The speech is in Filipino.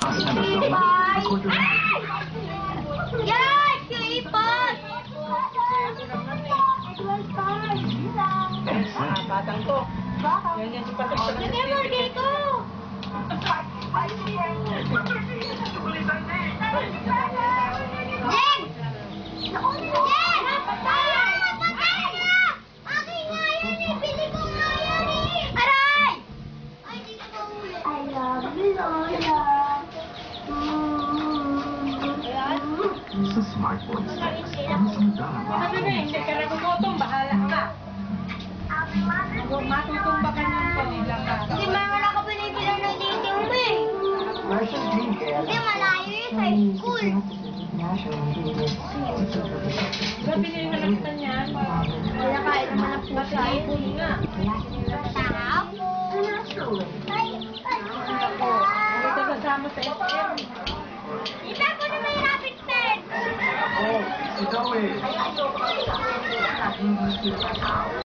Bye! Yan! Kipot! Ah, batang to. Yan si Patok Lagyan mo, dito! Jen! Jen! Patay! Patay na! Akin nga yun ko nga yan eh! Aray! Ko. I love you, Lola. Sa smartphone specs, isang darama Sabi na, hindi ka nagugutom, bahala ka. Matutumba ka ng kanila ka. Hindi ka binibilang ng dating mo eh. Hindi malayo yun sa school. Sabi na yung nalagtan niyan. Wala kahit naman ang pusa yun. Huli nga. Sarap. Ay, ay, Hindi ka kasama sa SM. 还有还有还